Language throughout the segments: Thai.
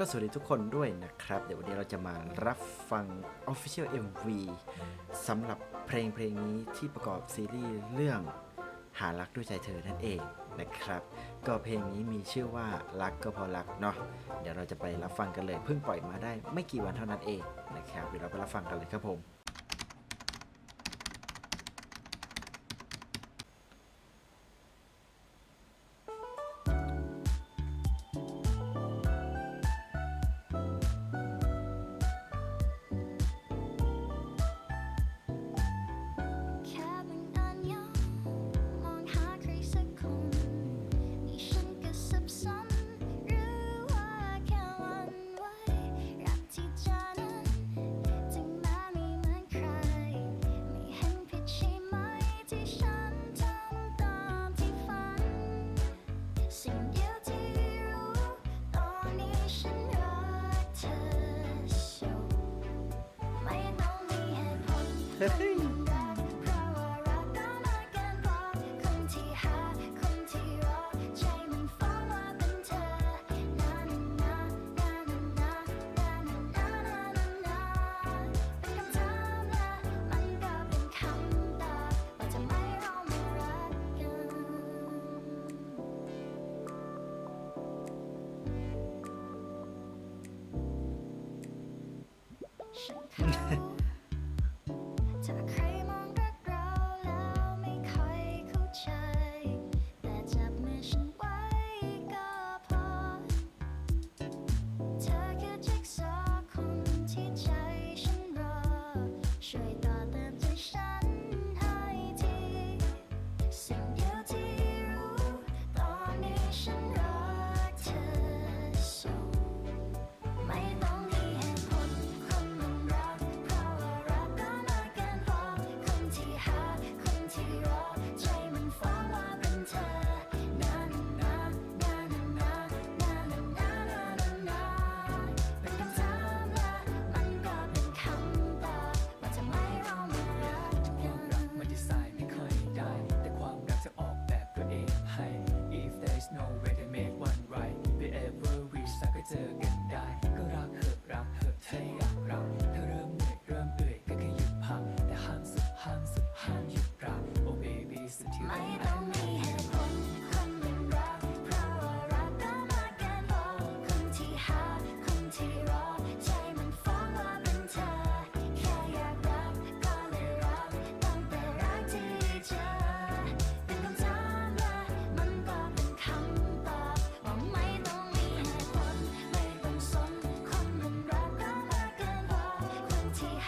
ก็สวัสดีทุกคนด้วยนะครับ เดี๋ยววันนี้เราจะมารับฟัง Official MV สำหรับเพลงเพลงนี้ที่ประกอบซีรีส์เรื่องหารักด้วยใจเธอนั่นเองนะครับ ก็เพลงนี้มีชื่อว่ารักก็พอรักเนาะเดี๋ยวเราจะไปรับฟังกันเลยเพิ่งปล่อยมาได้ไม่กี่วันเท่านั้นเองนะครับเดี๋ยวเราไปรับฟังกันเลยครับผม Yeah.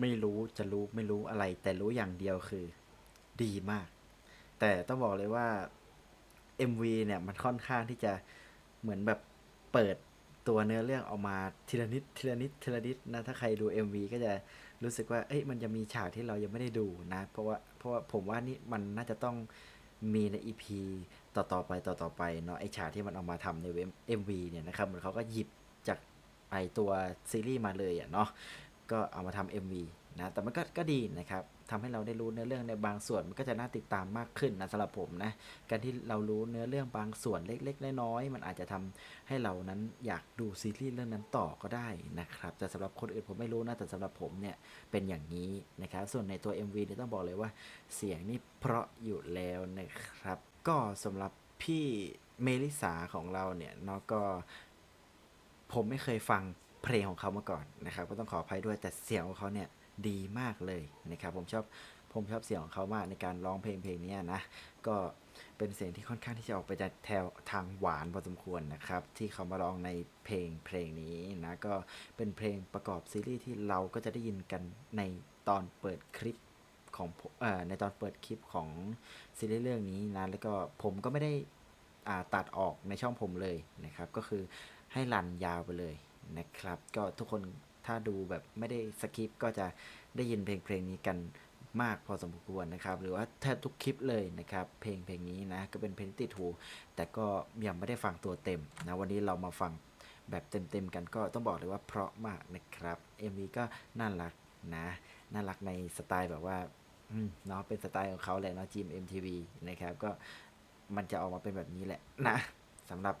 ไม่รู้จะรู้ไม่รู้อะไร แต่รู้อย่างเดียวคือ ดีมาก แต่ต้องบอกเลยว่า MV เนี่ยมันค่อนข้างที่จะเหมือนแบบเปิดตัวเนื้อเรื่องออกมาทีละนิดทีละนิดทีละนิดนะถ้าใครดู MV ก็จะรู้สึกว่า เอ้ยมันจะมีฉากที่เรายังไม่ได้ดูนะ เพราะว่าเพราะว่าผมว่านี่มันน่าจะต้องมีใน EP ต่อๆไปต่อๆไปเนาะไอฉากที่มันเอามาทำใน MV เนี่ยนะครับเหมือนเขาก็หยิบจากไอตัวซีรีส์มาเลยอะเนาะ ก็เอามาทำ MV นะแต่มันก็ก็ดีนะครับทำให้เราได้รู้เนื้อเรื่องในบางส่วนมันก็จะน่าติดตามมากขึ้นนะสำหรับผมนะการที่เรารู้เนื้อเรื่องบางส่วนเล็กๆน้อยๆมันอาจจะทำให้เรานั้นอยากดูซีรีส์เรื่องนั้นต่อก็ได้นะครับแต่สำหรับคนอื่นผมไม่รู้นะแต่สำหรับผมเนี่ยเป็นอย่างนี้นะครับส่วนในตัว MV เนี่ยต้องบอกเลยว่าเสียงนี่เพราะอยู่แล้วนะครับ ก็สำหรับพี่เมลิสาของเราเนี่ยเนาะก็ผมไม่เคยฟัง เพลงของเขามาก่อนนะครับก็ต้องขออภัยด้วยแต่เสียงของเขาเนี่ยดีมากเลยนะครับผมชอบผมชอบเสียงของเขามากในการร้องเพลงเพลงนี้นะก็เป็นเสียงที่ค่อนข้างที่จะออกไปจากแถวทางหวานพอสมควรนะครับที่เขามาร้องในเพลงเพลงนี้นะก็เป็นเพลงประกอบซีรีส์ที่เราก็จะได้ยินกันในตอนเปิดคลิปของเอ่อในตอนเปิดคลิปของซีรีส์เรื่องนี้นะแล้วก็ผมก็ไม่ได้อ่าตัดออกในช่องผมเลยนะครับก็คือให้รันยาวไปเลย นะครับ ก็ทุกคนถ้าดูแบบไม่ได้สคิปก็จะได้ยินเพลงเพลงนี้กันมากพอสมควรนะครับ หรือว่าแทบทุกคลิปเลยนะครับ เพลงเพลงนี้นะก็เป็นเพลงติดหูแต่ก็ยังไม่ได้ฟังตัวเต็มนะวันนี้เรามาฟังแบบเต็มๆกันก็ต้องบอกเลยว่าเพราะมากนะครับ MV ก็น่ารักนะน่ารักในสไตล์แบบว่าเนาะเป็นสไตล์ของเขาแหละเนาะจีม MTV นะครับก็มันจะออกมาเป็นแบบนี้แหละนะสำหรับ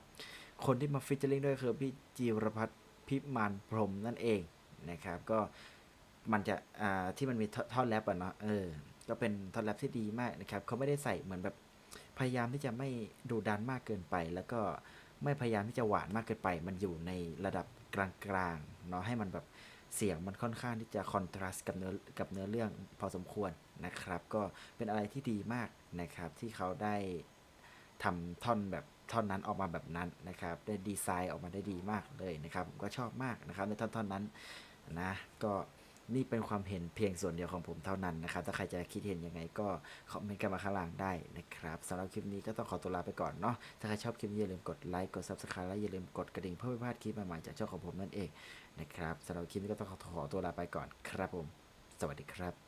คนที่มาฟิชเชอร์ลิงด้วยคือพี่จีรพัฒน์ พิมานพรมนั่นเองนะครับ ก็มันจะที่มันมีท่อนแรปอะเนาะเออก็เป็นท่อนแรปที่ดีมากนะครับเขาไม่ได้ใส่เหมือนแบบพยายามที่จะไม่ดูดันมากเกินไป แล้วก็ไม่พยายามที่จะหวานมากเกินไป มันอยู่ในระดับกลางๆเนาะให้มันแบบเสียงมันค่อนข้างที่จะคอนทราสต์กับเนื้อกับเนื้อเรื่องพอสมควรนะครับ ก็เป็นอะไรที่ดีมากนะครับ ที่เขาได้ทำท่อนแบบ ท่อนนั้นออกมาแบบนั้นนะครับได้ดีไซน์ออกมาได้ดีมากเลยนะครับผมก็ชอบมากนะครับในท่อนท่อนนั้นนะก็นี่เป็นความเห็นเพียงส่วนเดียวของผมเท่านั้นนะครับ ถ้าใครจะคิดเห็นยังไงก็คอมเมนต์กันมาข้างล่างได้นะครับสำหรับคลิปนี้ก็ต้องขอตัวลาไปก่อนเนาะ ถ้าใครชอบคลิปนี้อย่าลืมกดไลค์ กด subscribe และอย่าลืมกดกระดิ่งเพื่อไม่พลาดคลิปใหม่ๆจากช่องของผมนั่นเองนะครับสำหรับคลิปนี้ก็ต้องขอตัวลาไปก่อนครับผม สวัสดีครับ